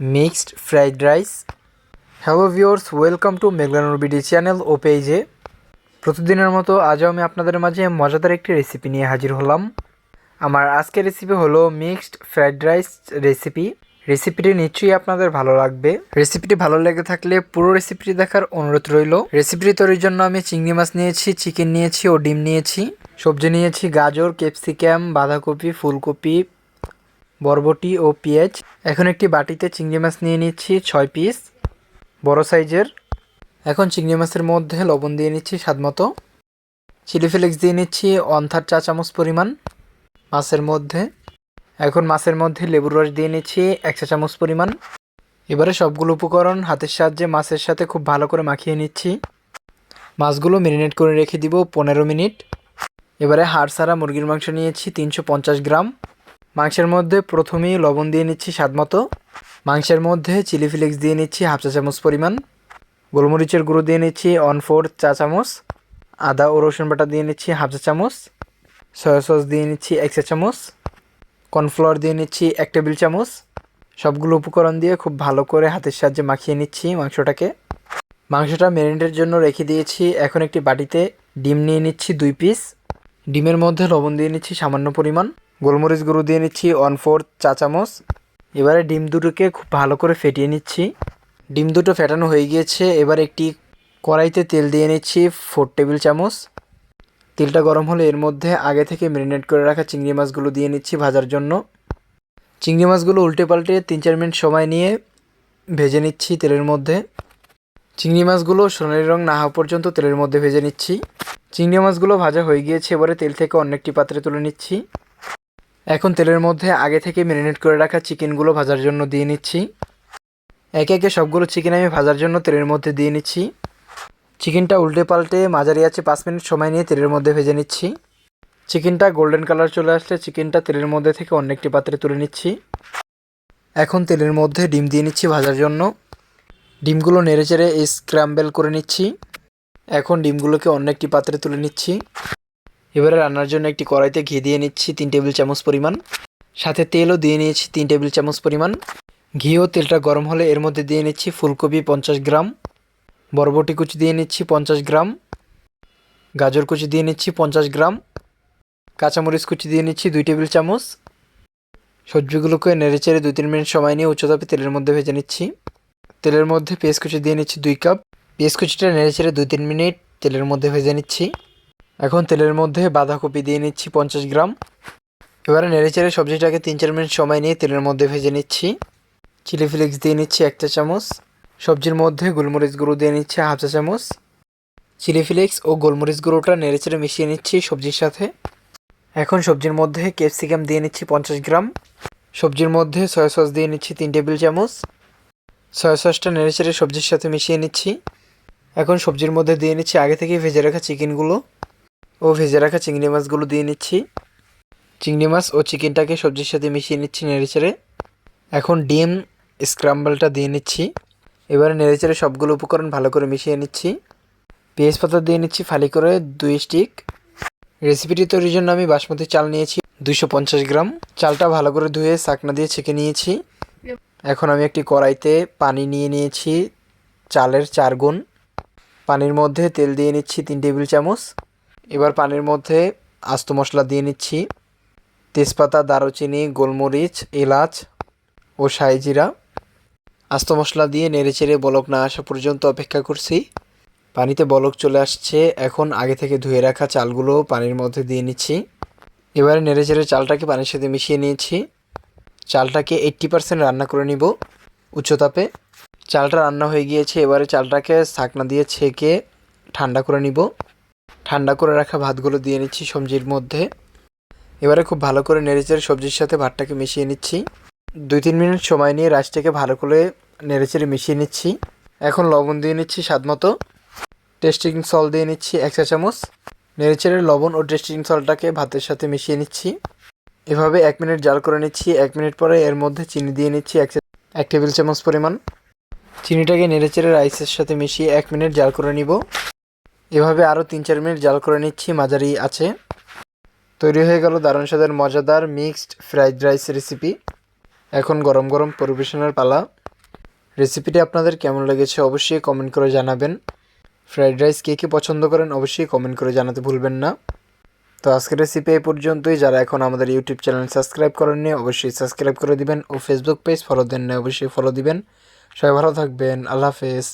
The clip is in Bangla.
Mixed fried rice. Hello viewers welcome to মেঘলানোর BD channel ও পেজে প্রতিদিনের মতো আজও আমি আপনাদের মাঝে মজাদার একটি রেসিপি নিয়ে হাজির হলাম। আমার আজকের রেসিপি হলো মিক্সড ফ্রাইড রাইস রেসিপি রেসিপিটি নিশ্চয়ই আপনাদের ভালো লাগবে। রেসিপিটি ভালো লেগে থাকলে পুরো রেসিপিটি দেখার অনুরোধ রইল। রেসিপিটি তৈরির জন্য আমি চিংড়ি মাছ নিয়েছি চিকেন নিয়েছি ও ডিম নিয়েছি। সবজি নিয়েছি গাজর ক্যাপসিকাম বাঁধাকপি, ফুলকপি বরবটি ও পেঁয়াজ। এখন একটি বাটিতে চিংড়ি মাছ নিয়ে নিচ্ছি ছয় পিস। বড় সাইজের। এখন চিংড়ি মাছের মধ্যে লবণ দিয়ে নিচ্ছি স্বাদ মতো। চিলি ফ্লেক্স দিয়ে নিচ্ছি ওয়ান থার্ড চা চামচ পরিমাণ মাছের মধ্যে। এখন মাছের মধ্যে লেবুর রস দিয়ে নিচ্ছি এক চা চামচ পরিমাণ। এবারে সবগুলো উপকরণ হাতের সাহায্যে মাছের সাথে খুব ভালো করে মাখিয়ে নিচ্ছি। মাছগুলো ম্যারিনেট করে রেখে দিব পনেরো মিনিট। এবারে হাড় সারা মুরগির মাংস নিয়েছি তিনশো পঞ্চাশ গ্রাম। মাংসের মধ্যে প্রথমেই লবণ দিয়ে নিচ্ছি স্বাদ মতো। মাংসের মধ্যে চিলি ফ্লেক্স দিয়ে নিচ্ছি হাফ চা চামচ পরিমাণ। গোলমরিচের গুঁড়ো দিয়ে নিচ্ছি ওয়ান ফোর চা চামচ। আদা ও রসুন বাটা দিয়ে নিচ্ছি হাফ চা চামচ। সয়া সস দিয়ে নিচ্ছি এক চা চামচ। কর্নফ্লাওয়ার দিয়ে নিচ্ছি এক টেবিল চামচ। সবগুলো উপকরণ দিয়ে খুব ভালো করে হাতের সাহায্যে মাখিয়ে নিচ্ছি মাংসটাকে। মাংসটা ম্যারিনেটের জন্য রেখে দিয়েছি। এখন একটি বাটিতে ডিম নিয়ে নিচ্ছি দুই পিস। ডিমের মধ্যে লবণ দিয়ে নিচ্ছি সামান্য পরিমাণ। গোলমরিচ গুঁড়ো দিয়ে নিচ্ছি ওয়ান ফোর্থ চা চামচ। এবারে ডিম দুটোকে খুব ভালো করে ফেটিয়ে নিচ্ছি। ডিম দুটো ফেটানো হয়ে গিয়েছে, এবার একটি কড়াইতে তেল দিয়ে নিচ্ছি ফোর টেবিল চামচ। তেলটা গরম হলে এর মধ্যে আগে থেকে ম্যারিনেট করে রাখা চিংড়ি মাছগুলো দিয়ে নিচ্ছি ভাজার জন্য। চিংড়ি মাছগুলো উল্টে পাল্টে তিন চার মিনিট সময় নিয়ে ভেজে নিচ্ছি তেলের মধ্যে। চিংড়ি মাছগুলো সোনালি রং না হওয়া পর্যন্ত তেলের মধ্যে ভেজে নিচ্ছি। চিংড়ি মাছগুলো ভাজা হয়ে গিয়েছে, এবারে তেল থেকে অন্য একটি পাত্রে তুলে নিচ্ছি। এখন তেলের মধ্যে আগে থেকে ম্যারিনেট করে রাখা চিকেনগুলো ভাজার জন্য দিয়ে নিচ্ছি। একে একে সবগুলো চিকেন আমি ভাজার জন্য তেলের মধ্যে দিয়ে নিচ্ছি। চিকেনটা উল্টে পাল্টে মাঝারি আছে পাঁচ মিনিট সময় নিয়ে তেলের মধ্যে ভেজে নিচ্ছি। চিকেনটা গোল্ডেন কালার চলে আসলে চিকেনটা তেলের মধ্যে থেকে অন্য একটি পাত্রে তুলে নিচ্ছি। এখন তেলের মধ্যে ডিম দিয়ে নিচ্ছি ভাজার জন্য। ডিমগুলো নেড়ে চেড়ে স্ক্র্যাম্বেল করে নিচ্ছি। এখন ডিমগুলোকে অন্য একটি পাত্রে তুলে নিচ্ছি। এবারে রান্নার জন্য একটি কড়াইতে ঘি দিয়ে নিচ্ছি তিন টেবিল চামচ পরিমাণ। সাথে তেলও দিয়ে নিয়েছি তিন টেবিল চামচ পরিমাণ। ঘি ও তেলটা গরম হলে এর মধ্যে দিয়ে নিচ্ছি ফুলকপি পঞ্চাশ গ্রাম। বরবটি কুচি দিয়ে নিচ্ছি পঞ্চাশ গ্রাম। গাজর কুচি দিয়ে নিচ্ছি পঞ্চাশ গ্রাম। কাঁচামরিচ কুচি দিয়ে নিচ্ছি দুই টেবিল চামচ। সবজিগুলোকে নেড়ে চেড়ে দুই তিন মিনিট সময় নিয়ে উচ্চতাপে তেলের মধ্যে ভেজে নিচ্ছি। তেলের মধ্যে পেঁয়াজ কুচি দিয়ে নিচ্ছি দুই কাপ। পেঁয়াজ কুচিটা নেড়ে চেড়ে দুই তিন মিনিট তেলের মধ্যে ভেজে নিচ্ছি। এখন তেলের মধ্যে বাঁধাকপি দিয়ে নিচ্ছি পঞ্চাশ গ্রাম। এবারে নেড়ে চেড়ে সবজিটাকে তিন চার মিনিট সময় নিয়ে তেলের মধ্যে ভেজে নিচ্ছি। চিলি ফ্লেক্স দিয়ে নিচ্ছি এক চা চামচ। সবজির মধ্যে গোলমরিচ গুঁড়ো দিয়ে নিচ্ছি হাফ চা চামচ। চিলি ফ্লেক্স ও গোলমরিচ গুঁড়োটা নেড়ে চেড়ে মিশিয়ে নিচ্ছি সবজির সাথে। এখন সবজির মধ্যে ক্যাপসিকাম দিয়ে নিচ্ছি পঞ্চাশ গ্রাম। সবজির মধ্যে সয়া সস দিয়ে নিচ্ছি তিন টেবিল চামচ। সয়া সসটা নেড়ে চেড়ে সবজির সাথে মিশিয়ে নিচ্ছি। এখন সবজির মধ্যে দিয়ে নিচ্ছি আগে থেকে ভেজে রাখা চিকেনগুলো। ও ভেজে রাখা চিংড়ি মাছগুলো দিয়ে নিচ্ছি। চিংড়ি মাছ ও চিকেনটাকে সবজির সাথে মিশিয়ে নিচ্ছি নেড়েচেড়ে এখন ডিম স্ক্রাম্বলটা দিয়ে নিচ্ছি। এবারে নেড়েচেড়ে সবগুলো উপকরণ ভালো করে মিশিয়ে নিচ্ছি। পেঁয়াজ পাতা দিয়ে নিচ্ছি ফালি করে দুই স্টিক রেসিপিটি তৈরির জন্য আমি বাসমতি চাল নিয়েছি দুইশো পঞ্চাশ গ্রাম। চালটা ভালো করে ধুয়ে চাকনা দিয়ে ছেঁকে নিয়েছি। এখন আমি একটি কড়াইতে পানি নিয়ে নিয়েছি চালের চার গুণ। পানির মধ্যে তেল দিয়ে নিচ্ছি তিন টেবিল চামচ। এবার পানির মধ্যে আস্ত মশলা দিয়ে নিচ্ছি। তেজপাতা, দারুচিনি, গোলমরিচ, এলাচ ও সাইজিরা আস্ত মশলা দিয়ে নেড়েচেড়ে বলক না আসা পর্যন্ত অপেক্ষা করছি। পানিতে বলক চলে আসছে। এখন আগে থেকে ধুয়ে রাখা চালগুলো পানির মধ্যে দিয়ে নিচ্ছি। এবারে নেড়েচেড়ে চালটাকে পানির সাথে মিশিয়ে নিয়েছি। চালটাকে এইট্টি পারসেন্ট রান্না করে নিব উচ্চতাপে চালটা রান্না হয়ে গিয়েছে। এবারে চালটাকে ছাকনা দিয়ে ছেঁকে ঠান্ডা করে নিব। ঠান্ডা করে রাখা ভাতগুলো দিয়ে নিচ্ছি সবজির মধ্যে। এবারে খুব ভালো করে নেড়েচেড়ে সবজির সাথে ভাতটাকে মিশিয়ে নিচ্ছি। দুই তিন মিনিট সময় নিয়ে রাইসটাকে ভালো করে নেড়েচেড়ে মিশিয়ে নিচ্ছি। এখন লবণ দিয়ে নিচ্ছি স্বাদ মতো। টেস্টিং সল দিয়ে নিচ্ছি এক চা চামচ। নেড়েচেড়ে লবণ ও টেস্টিং সলটাকে ভাতের সাথে মিশিয়ে নিচ্ছি। এভাবে এক মিনিট জাল করে নিচ্ছি। এক মিনিট পরে এর মধ্যে চিনি দিয়ে নিচ্ছি এক এক টেবিল চামচ পরিমাণ। চিনিটাকে নেড়েচেড়ে রাইসের সাথে মিশিয়ে এক মিনিট জাল করে নিব। এভাবে আরও তিন চার মিনিট জাল করে নিচ্ছি, মাঝারি আছে। তৈরি হয়ে গেল দারুণ স্বাদের মজাদার মিক্সড ফ্রাইড রাইস রেসিপি। এখন গরম গরম পরিবেশনের পালা। রেসিপিটি আপনাদের কেমন লেগেছে অবশ্যই কমেন্ট করে জানাবেন। ফ্রাইড রাইস কে কে পছন্দ করেন অবশ্যই কমেন্ট করে জানাতে ভুলবেন না। তো আজকের রেসিপি এই পর্যন্তই। যারা এখন আমাদের ইউটিউব চ্যানেল সাবস্ক্রাইব করেননি, অবশ্যই সাবস্ক্রাইব করে দিবেন ও ফেসবুক পেজ ফলো দেন না অবশ্যই ফলো দিবেন। সবাই ভালো থাকবেন। আল্লাহ হাফেজ।